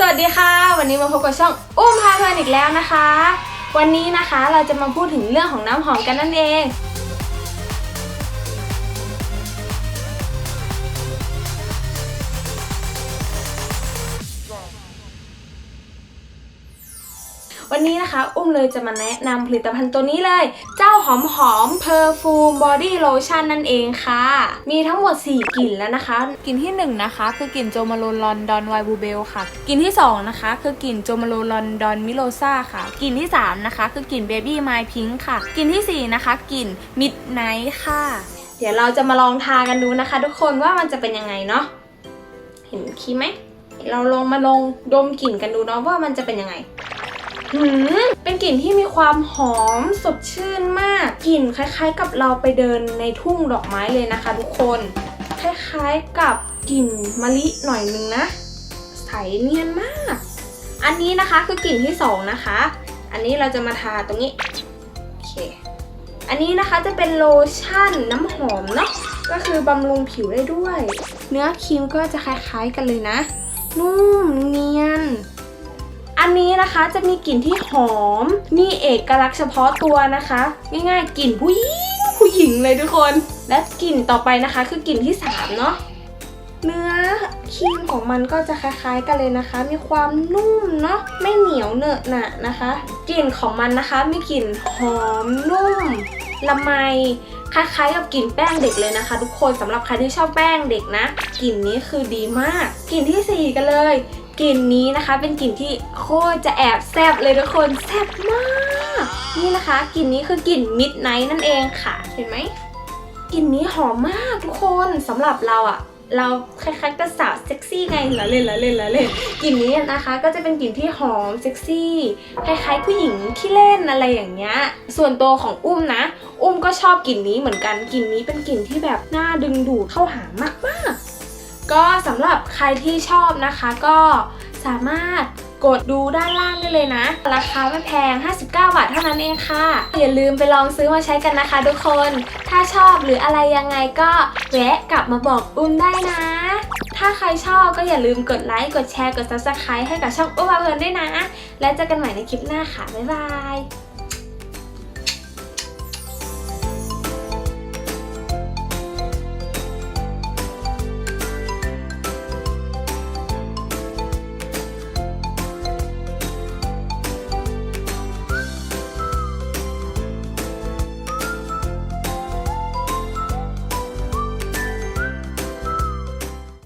สวัสดีค่ะ วันนี้มาพบกับช่องอุ้มพาเพลินอีกแล้วนะคะ วันนี้นะคะเราจะมาพูดถึงเรื่องของน้ำหอมกันนั่นเอง วันนี้นะคะ อุ้มเลยจะมาแนะนำผลิตภัณฑ์ตัวนี้เลย เจ้าหอมหอมเพอร์ฟูมบอดี้โลชั่นนั่นเองค่ะ มีทั้งหมด 4 กลิ่นแล้วนะคะ กลิ่นที่ 1 นะคะ คือกลิ่นโจมาโลลอนดอนไวบูเบลค่ะ กลิ่นที่ 2 นะคะ คือกลิ่นโจมาโลลอนดอนมิโลซาค่ะ กลิ่นที่ 3 นะคะ คือกลิ่นเบบี้ไมพิงค่ะ กลิ่นทีสี่ 4 นะคะกลิ่นมิดไนท์ค่ะ เดี๋ยวเราจะมาลองทากันดูนะคะ ทุกคนว่ามันจะเป็นยังไงเนาะเห็นครีมไหมเราลองมาลองดมกลิ่นกันดูเนาะว่ามันจะเป็นยังไง หืมเป็นกลิ่นที่มีความหอมสดชื่นมากกลิ่นคล้าย ๆ กับเราไปเดินในทุ่งดอกไม้เลยนะคะ ทุกคน คล้ายๆกับกลิ่นมะลิหน่อยนึงนะ ใสเนียนมาก อันนี้นะคะคือกลิ่นที่สองนะคะ อันนี้เราจะมาทาตรงนี้โอเคอันนี้นะคะจะเป็นโลชั่นน้ำหอมเนาะก็คือบำรุงผิวได้ด้วย เนื้อครีมก็จะคล้ายๆกันเลยนะ นุ่มเนียน อันนี้นะคะจะมีกลิ่นที่หอม มีเอกลักษณ์เฉพาะตัวนะคะ ง่ายๆกลิ่นผู้หญิงผู้หญิงเลยทุกคน และกลิ่นต่อไปนะคะ คือกลิ่นที่3เนาะเนื้อครีมของมันก็จะคล้ายๆกันเลยนะคะ มีความนุ่มเนาะไม่เหนียวเหนอะหนะนะคะกลิ่นของมันนะคะมีกลิ่นหอมนุ่มละไมคล้ายๆกับกลิ่นแป้งเด็กเลยนะคะ ทุกคนสำหรับใครที่ชอบแป้งเด็กนะกลิ่นนี้คือดีมากกลิ่นที่สี่กันเลย กลิ่นนี้นะคะ เป็นกลิ่นที่โคตรจะแอบแซบเลยทุกคนแซบมาก นี่นะคะกลิ่นนี้คือกลิ่นมิดไนท์นั่นเองค่ะ เห็นไหมกลิ่นนี้หอมมากทุกคนสำหรับเราอะเราคล้ายๆกับสาวเซ็กซี่ไงละเล่นละเล่นละเล่นกลิ่นนี้นะคะ ก็จะเป็นกลิ่นที่หอมเซ็กซี่คล้ายๆผู้หญิงขี้เล่นอะไรอย่างเงี้ยส่วนตัวของอุ้มนะ อุ้มก็ชอบกลิ่นนี้เหมือนกันกลิ่นนี้เป็นกลิ่นที่แบบน่าดึงดูดเข้าหามากๆ ก็สำหรับใครที่ชอบนะคะก็สามารถกดดูด้านล่างได้เลยนะ ราคาไม่แพง 59 บาทเท่านั้นเองค่ะ อย่าลืมไปลองซื้อมาใช้กันนะคะทุกคน ถ้าชอบหรืออะไรยังไงก็แวะกลับมาบอกอุ้มได้นะ ถ้าใครชอบก็อย่าลืมกดไลค์ กดแชร์ กด subscribe ให้กับช่องอุ้มมาเพลินด้วยนะ และเจอกันใหม่ในคลิปหน้าค่ะ บ๊ายบาย